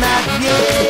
not yet.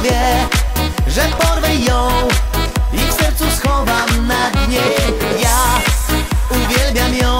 dobrze to wie, że porwę ją i w sercu schowam na dnie. Ja uwielbiam ją,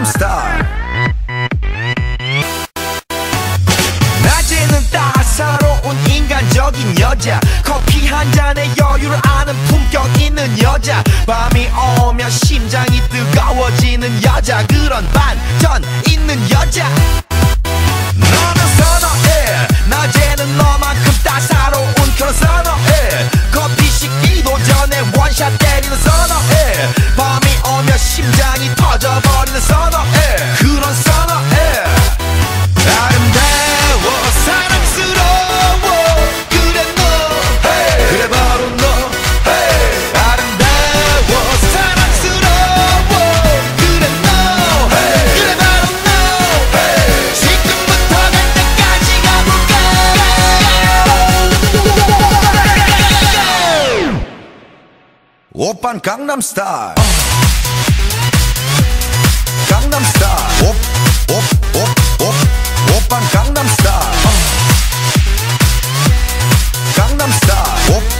강남스타일 낮에는 따사로운 인간적인 여자. 커피 한 잔에 여유를 아는 품격 있는 여자. 밤이 오면 심장이 뜨거워지는 여자. 그런 반전 있는 여자. 너는 선어해. 낮에는 너만큼 따사로운 그런 선어해. 커피 식기도 전에 원샷 때리는 선어해 Open Gangnam Style. Gangnam Style. Op, op, op, op. Open Gangnam Style. Gangnam Style.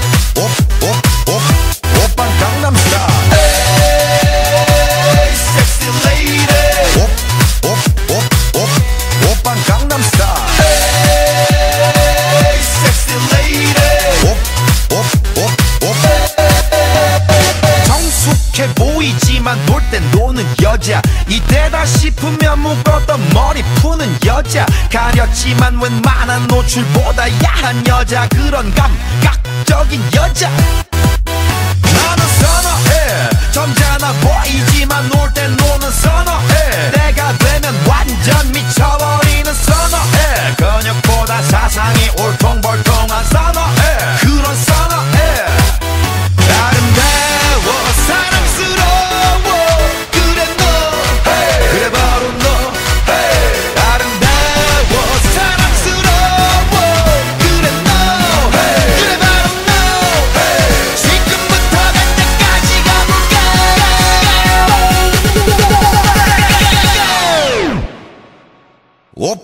뻗던 머리 푸는 여자. 가렸지만 웬만한 노출보다 야한 여자. 그런 감각적인 여자. 나는 선어해. 점잖아 보이지만 놀땐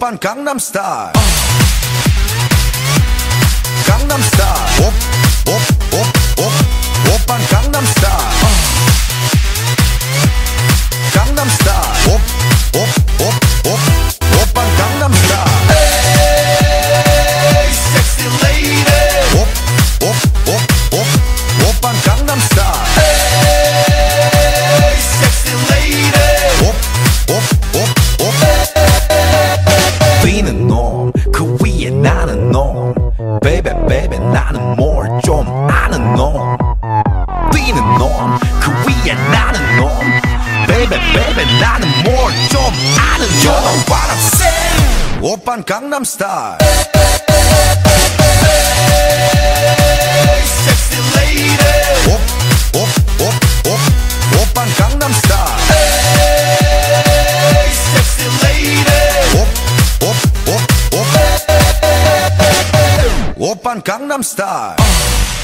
오빤 강남 스타일 강남 스타일 옵, 옵. Open Gangnam Style. Gangnam Style. Uh.